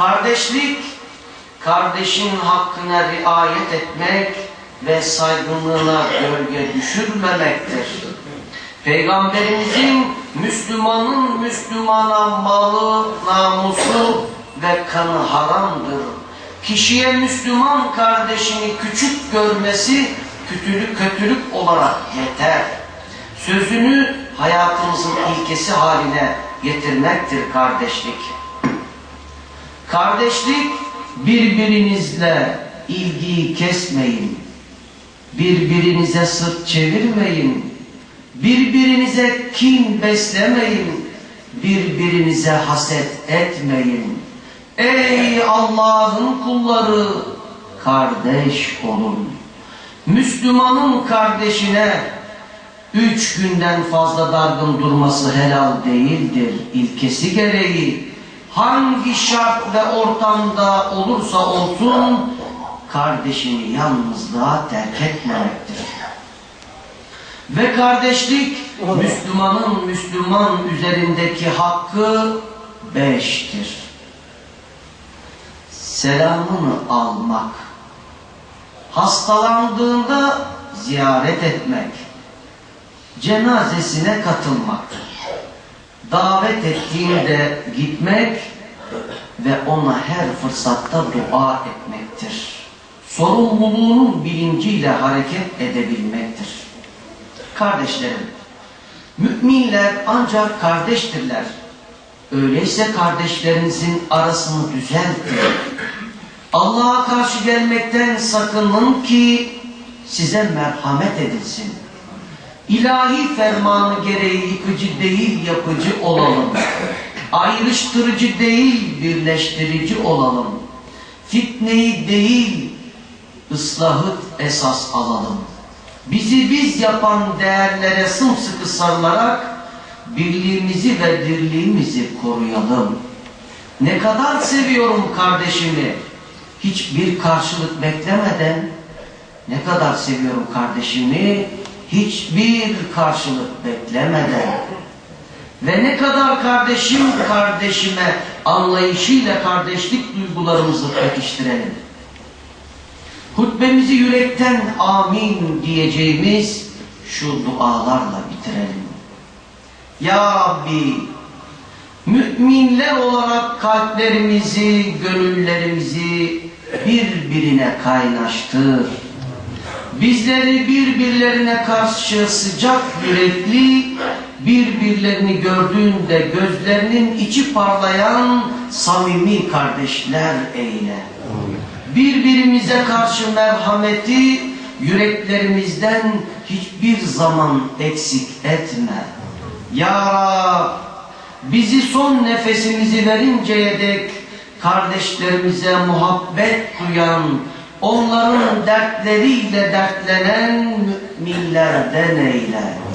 Kardeşlik, kardeşin hakkına riayet etmek ve saygınlığına gölge düşürmemektir. Peygamberimizin Müslümanın Müslümana malı, namusu ve kanı haramdır. Kişiye Müslüman kardeşini küçük görmesi kötülük kötülük olarak yeter. Sözünü hayatımızın ilkesi haline getirmektir kardeşlik. Kardeşlik birbirinizle ilgiyi kesmeyin. Birbirinize sırt çevirmeyin. Birbirinize kin beslemeyin. Birbirinize haset etmeyin. Ey Allah'ın kulları kardeş olun. Müslümanın kardeşine üç günden fazla dargın durması helal değildir. İlkesi gereği hangi şart ve ortamda olursa olsun kardeşini yalnızlığa terk etmemektir. Ve kardeşlik Müslümanın Müslüman üzerindeki hakkı beştir. Selamını almak, hastalandığında ziyaret etmek, cenazesine katılmak, davet ettiğinde gitmek ve ona her fırsatta dua etmektir. Sorumluluğunun bilinciyle hareket edebilmektir. Kardeşlerim, müminler ancak kardeştirler. Öyleyse kardeşlerinizin arasını düzeltin. Allah'a karşı gelmekten sakının ki size merhamet edilsin. İlahi fermanı gereği yıkıcı değil yapıcı olalım. Ayrıştırıcı değil birleştirici olalım. Fitneyi değil ıslahı esas alalım. Bizi biz yapan değerlere sımsıkı sarılarak birliğimizi ve dirliğimizi koruyalım. Ne kadar seviyorum kardeşimi hiçbir karşılık beklemeden ne kadar seviyorum kardeşimi hiçbir karşılık beklemeden ve ne kadar kardeşim kardeşime anlayışıyla kardeşlik duygularımızı pekiştirelim. Hutbemizi yürekten amin diyeceğimiz şu dualarla bitirelim. Ya Rabbi, müminler olarak kalplerimizi, gönüllerimizi birbirine kaynaştır. Bizleri birbirlerine karşı sıcak yürekli, birbirlerini gördüğünde gözlerinin içi parlayan samimi kardeşler eyle. Birbirimize karşı merhameti yüreklerimizden hiçbir zaman eksik etme. Ya Rab, bizi son nefesimizi verinceye dek kardeşlerimize muhabbet duyan, onların dertleriyle dertlenen müminlerden eyle.